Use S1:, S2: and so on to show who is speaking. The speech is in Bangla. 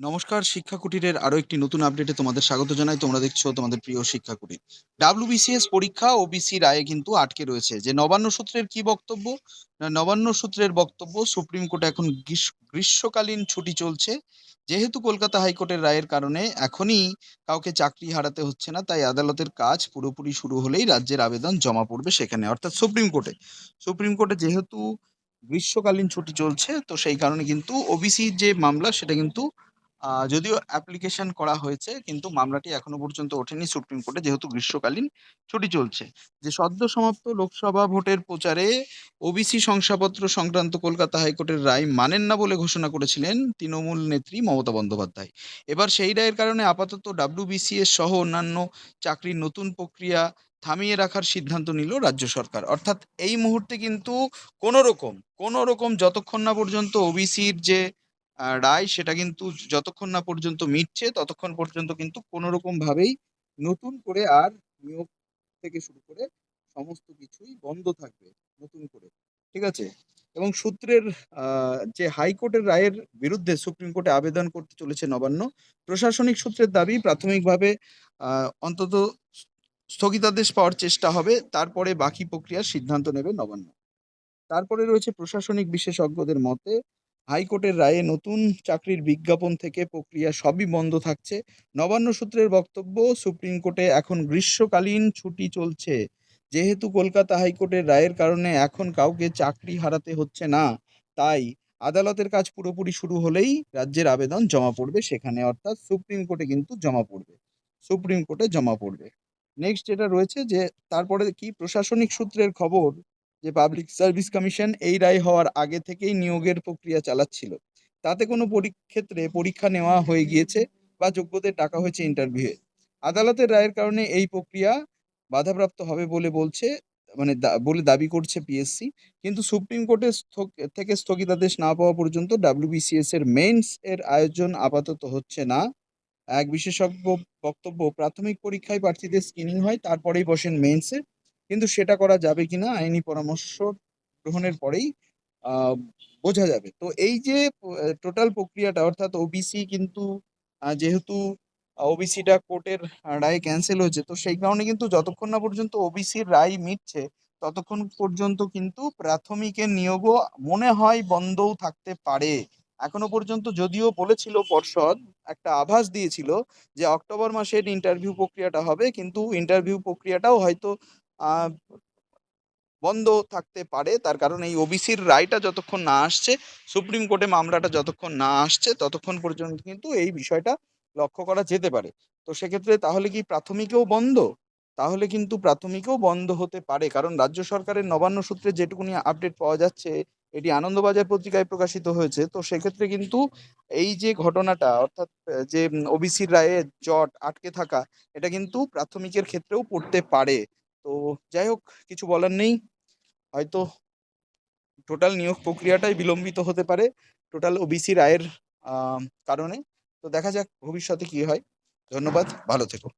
S1: নমস্কার, শিক্ষা কুটিরের আরও একটি নতুন আপডেটে তোমাদের স্বাগত জানাই। তোমরা দেখছ তোমাদের প্রিয় শিক্ষা কুটির। ডাব্লিউবিসিএস পরীক্ষা ওবিসি রায়ে কিন্তু আটকে রয়েছে। যে নবান্ন সূত্রের কি বক্তব্য? নবান্ন সূত্রের বক্তব্য, সুপ্রিম কোর্টে এখন গ্রীষ্মকালীন ছুটি চলছে। যেহেতু কলকাতা হাইকোর্টের রায়ের কারণে এখনই কাউকে চাকরি হারাতে হচ্ছে না, তাই আদালতের কাজ পুরোপুরি শুরু হলেই রাজ্যের আবেদন জমা পড়বে সেখানে, অর্থাৎ সুপ্রিম কোর্টে। সুপ্রিম কোর্টে যেহেতু গ্রীষ্মকালীন ছুটি চলছে, তো সেই কারণে কিন্তু ওবিসি যে মামলা, সেটা কিন্তু যদিও অ্যাপ্লিকেশন করা হয়েছে, কিন্তু মামলাটি এখনও পর্যন্ত ওঠেনি সুপ্রিম কোর্টে, যেহেতু গ্রীষ্মকালীন ছুটি চলছে। যে সদ্য সমাপ্ত লোকসভা ভোটের প্রচারে ওবিসি শংসাপত্র সংক্রান্ত কলকাতা হাইকোর্টের রায় মানেন না বলে ঘোষণা করেছিলেন তৃণমূল নেত্রী মমতা বন্দ্যোপাধ্যায়। এবার সেই রায়ের কারণে আপাতত ডাব্লিউবিসিএস সহ অন্যান্য চাকরির নতুন প্রক্রিয়া থামিয়ে রাখার সিদ্ধান্ত নিল রাজ্য সরকার। অর্থাৎ এই মুহূর্তে কিন্তু কোনো রকম কোনো রকম যতক্ষণ না পর্যন্ত ওবিসির যে রায় সেটা কিন্তু যতক্ষণ না পর্যন্ত মিটছে, ততক্ষণ পর্যন্ত কিন্তু কোনো রকম ভাবেই নতুন করে আর নিয়োগ থেকে শুরু করে সমস্ত কিছুই বন্ধ থাকবে নতুন করে, ঠিক আছে? এবং সূত্রের যে হাইকোর্টের রায়ের বিরুদ্ধে সুপ্রিম কোর্টে আবেদন করতে চলেছে নবান্ন, প্রশাসনিক সূত্রের দাবি প্রাথমিকভাবে অন্তত স্থগিতাদেশ পাওয়ার চেষ্টা হবে, তারপরে বাকি প্রক্রিয়ার সিদ্ধান্ত নেবে নবান্ন। তারপরে রয়েছে প্রশাসনিক বিশেষজ্ঞদের মতে হাইকোর্টের রায়ে নতুন চাকরির বিজ্ঞাপন থেকে প্রক্রিয়া সবই বন্ধ থাকছে। নবান্ন সূত্রের বক্তব্য, সুপ্রিম কোর্টে এখন গ্রীষ্মকালীন ছুটি চলছে। যেহেতু কলকাতা হাইকোর্টের রায়ের কারণে এখন কাউকে চাকরি হারাতে হচ্ছে না, তাই আদালতের কাজ পুরোপুরি শুরু হলেই রাজ্যের আবেদন জমা পড়বে সেখানে, অর্থাৎ সুপ্রিম কোর্টে কিন্তু জমা পড়বে। সুপ্রিম কোর্টে জমা পড়বে। নেক্সট যেটা রয়েছে যে, তারপরে কি প্রশাসনিক সূত্রের খবর? যে পাবলিক সার্ভিস কমিশন এই রায় হওয়ার আগে থেকেই নিয়োগের প্রক্রিয়া চালাচ্ছিল। তাতে কোনো পরী- ক্ষেত্রে পরীক্ষা নেওয়া হয়ে গিয়েছে বা যোগ্যদের ডাকা হয়েছে ইন্টারভিউয়ে আদালতের রায়ের কারণে এই প্রক্রিয়া বাধাপ্রাপ্ত হবে বলে বলছে মানে বলে দাবি করছে পিএসসি কিন্তু সুপ্রিম কোর্টের থেকে স্থগিতাদেশ না পাওয়া পর্যন্ত ডাব্লিউবিসিএস এর মেইনস এর আয়োজন আপাতত হচ্ছে না। এক বিশেষজ্ঞ বক্তব্য, প্রাথমিক পরীক্ষায় প্রার্থীদের স্ক্রিনিং হয়, তারপরেই বসেন মেইনসে কিন্তু সেটা করা যাবে কিনা আইনি পরামর্শ গ্রহণের পরেই বোঝা যাবে। তো এই যে টোটাল প্রক্রিয়াটা, অর্থাৎ ওবিসি কিন্তু যেহেতু ওবিসিটা কোর্টের রায় ক্যান্সেল হয়েছে, তো সেই কারণে কিন্তু যতক্ষণ না পর্যন্ত ওবিসির রায় মিটছে, ততক্ষণ পর্যন্ত কিন্তু প্রাথমিকের নিয়োগও মনে হয় বন্ধও থাকতে পারে। এখনও পর্যন্ত যদিও বলেছিল পর্ষদ, একটা আভাস দিয়েছিল যে অক্টোবর মাসের ইন্টারভিউ প্রক্রিয়াটা হবে, কিন্তু ইন্টারভিউ প্রক্রিয়াটাও হয়তো বন্ধ থাকতে পারে। তার কারণ এই ওবিসির রায়টা যতক্ষণ না আসছে, সুপ্রিম কোর্টে মামলাটা যতক্ষণ না আসছে, ততক্ষণ পর্যন্ত কিন্তু এই বিষয়টা লক্ষ্য করা যেতে পারে। তো সেক্ষেত্রে তাহলে কি প্রাথমিকেও বন্ধ? তাহলে কিন্তু প্রাথমিকেও বন্ধ হতে পারে, কারণ রাজ্য সরকারের নবান্ন সূত্রে যেটুকুনি আপডেট পাওয়া যাচ্ছে, এটি আনন্দবাজার পত্রিকায় প্রকাশিত হয়েছে। তো সেক্ষেত্রে কিন্তু এই যে ঘটনাটা, অর্থাৎ যে ওবিসির রায়ে জট আটকে থাকা, এটা কিন্তু প্রাথমিকের ক্ষেত্রেও পড়তে পারে। তো যাই হোক, কিছু বলার নেই। হয়তো টোটাল নিয়োগ প্রক্রিয়াটাই বিলম্বিত হতে পারে টোটাল ওবিসি রায়ের কারণে। তো দেখা যাক ভবিষ্যতে কি হয়। ধন্যবাদ, ভালো থেকো।